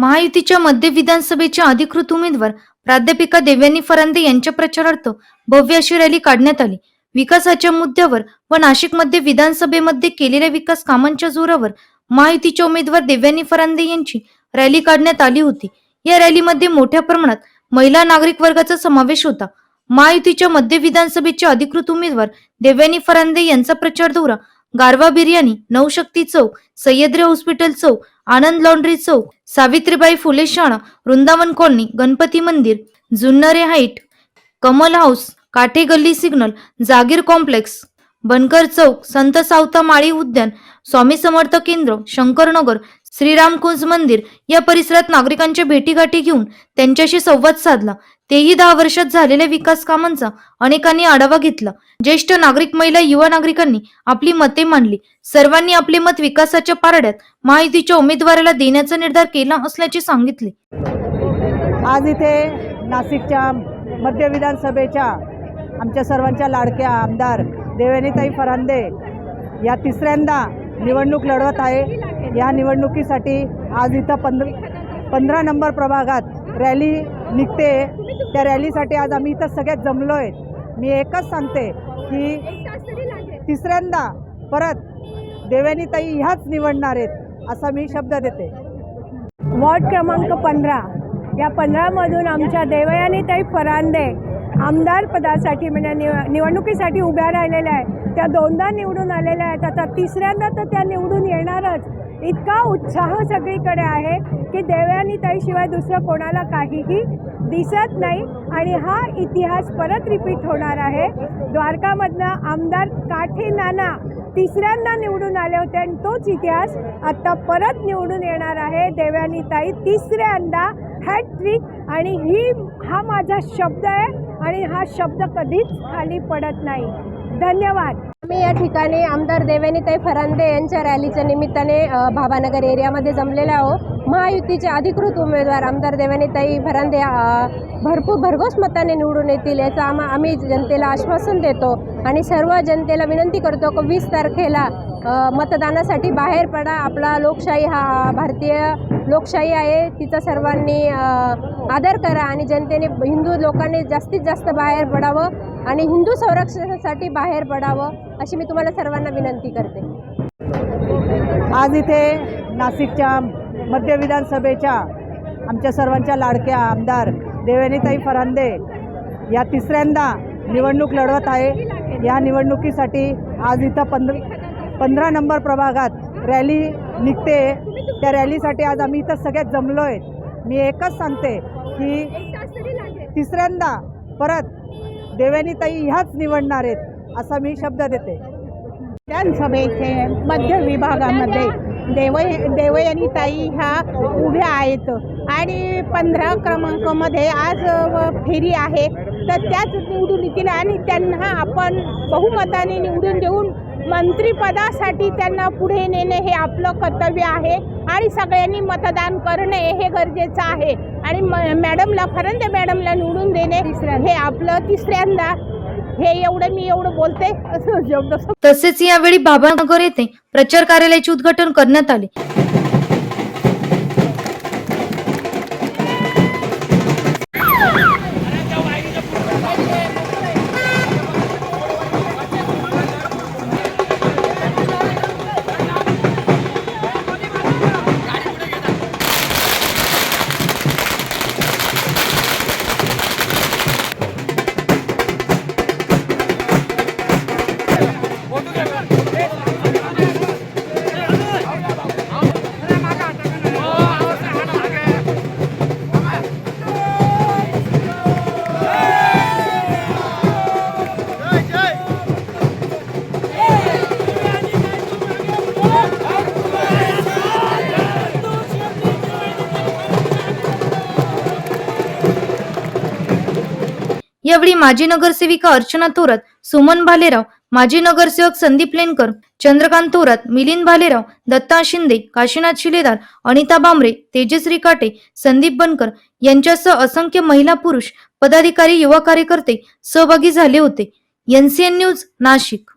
महायुतीच्या मध्य विधानसभेच्या अधिकृत उमेदवार प्राध्यापिका देवयानी फरांदे यांच्या प्रचारार्थ भव्य अशी रॅली काढण्यात आली. विकासाच्या मुद्द्यावर व नाशिकमध्ये विधानसभेमध्ये केलेल्या विकास कामांच्या जोरावर महायुतीच्या उमेदवार देवयानी फरांदे यांची रॅली काढण्यात आली होती. या रॅलीमध्ये मोठ्या प्रमाणात महिला नागरिक वर्गाचा समावेश होता. महायुतीच्या मध्य विधानसभेचे अधिकृत उमेदवार देवयानी फरांदे यांचा प्रचार दौरा गारवा बिर्याणी नवशक्ती चौक सह्याद्री हॉस्पिटल चौक आनंद लॉन्ड्री चौक सावित्रीबाई फुले शाळा वृंदावन कॉलनी गणपती मंदिर जुन्नरे हाईट कमल हाऊस काठे गल्ली सिग्नल जागीर कॉम्प्लेक्स बनकर चौक संत सावता माळी उद्यान स्वामी समर्थ केंद्र शंकरनगर श्रीरामकुंज मंदिर या परिसरात नागरिकांच्या भेटीगाठी घेऊन त्यांच्याशी संवाद साधला. तेही दहा वर्षात झालेल्या विकास कामांचा अनेकांनी आढावा घेतला. ज्येष्ठ नागरिक महिला युवा नागरिकांनी आपली मते मांडली. सर्वांनी आपले मत विकासाच्या पारड्यात महायुतीच्या उमेदवाराला देण्याचा निर्धार केला असल्याचे सांगितले. आज इथे नाशिकच्या मध्य विधानसभेच्या आमच्या सर्वांच्या लाडक्या आमदार देवेनीताई फरांदे या तिसऱ्यांदा निवडणूक लढवत आहे. या निवडणुकीसाठी आज इथं पंधरा पंधरा नंबर प्रभागात रॅली निघते. त्या रॅलीसाठी आज आम्ही इथं सगळ्यात जमलो आहे मी एकच सांगते की तिसऱ्यांदा परत देवेनीताई ह्याच निवडणार आहेत असा मी शब्द देते. वॉर्ड क्रमांक पंधरा. या पंधरामधून आमच्या देवयानीताई फरांदे आमदार पदासाठी म्हणजे निव निवडणुकीसाठी उभ्या राहिलेल्या आहेत. त्या दोनदा निवडून आलेल्या आहेत. आता तिसऱ्यांदा तर त्या निवडून येणारच. इतका उत्साह सगळीकडे आहे की देवयानीताईशिवाय दुसरं कोणाला काहीही दिसत नाही आणि हा इतिहास परत रिपीट होणार आहे. द्वारकामधनं आमदार काठी नाना तिसऱ्यांदा निवडून आले होते आणि तोच इतिहास आत्ता परत निवडून येणार आहे. देवयानीताई तिसऱ्यांदा हॅट्रिक आणि ही हा माझा शब्द आहे आणि हा शब्द कधीच खाली पडत नाही. धन्यवाद. आम्ही या ठिकाणी आमदार देवेनीताई फरांदे यांच्या रॅलीच्या निमित्ताने भावानगर एरियामध्ये जमलेले आहो महायुतीचे अधिकृत उमेदवार आमदार देवेनीताई फरांदे भरपूर भरघोस मताने निवडून येतील याचं आम्हा आम्ही जनतेला आश्वासन देतो आणि सर्व जनतेला विनंती करतो की वीस तारखेला मतदानासाठी बाहेर पडा. आपला लोकशाही हा भारतीय लोकशाही आहे. तिचा सर्वांनी आदर करा आणि जनतेने हिंदू लोकांनी जास्तीत जास्त बाहेर पडावं आणि हिंदू संरक्षणासाठी बाहेर पडावं अशी मी तुम्हाला सर्वांना विनंती करते. आज इथे नाशिकच्या मध्य विधानसभेच्या आमच्या सर्वांच्या लाडक्या आमदार देवेनीताई फरांदे या तिसऱ्यांदा निवडणूक लढवत आहे. या निवडणुकीसाठी आज इथं पंधरा पंधरा नंबर प्रभागात रॅली निघते. त्या रॅलीसाठी आज आम्ही इथं सगळ्यात जमलो आहे मी एकच सांगते की तिसऱ्यांदा परत देवयानीताई ह्याच निवडणार आहेत असा मी शब्द देते. विधानसभेचे मध्य विभागामध्ये देव देवयानीताई ह्या उभ्या आहेत आणि पंधरा क्रमांकामध्ये आज फेरी आहे. तर त्याच निवडून येतील आणि त्यांना आपण बहुमताने निवडून देऊन मंत्रिपदासाठी त्यांना पुढे नेणे हे आपलं कर्तव्य आहे आणि सगळ्यांनी मतदान करणे हे गरजेचं आहे. आणि मॅडमला फरंदे मॅडमला निवडून देणे हे आपलं तिसऱ्यांदा. हे एवढं मी एवढं बोलते. असं तसेच यावेळी बाबानगर येथे प्रचार कार्यालयाचे उद्घाटन करण्यात आले. यावेळी माजी नगरसेविका अर्चना थोरात सुमन भालेराव माजी नगरसेवक संदीप लेनकर चंद्रकांत थोरात मिलिंद भालेराव दत्ता शिंदे काशीनाथ शिलेदार अनिता बांबरे तेजश्री काटे संदीप बनकर यांच्यासह असंख्य महिला पुरुष पदाधिकारी युवा कार्यकर्ते सहभागी झाले होते. NCN news Nashik.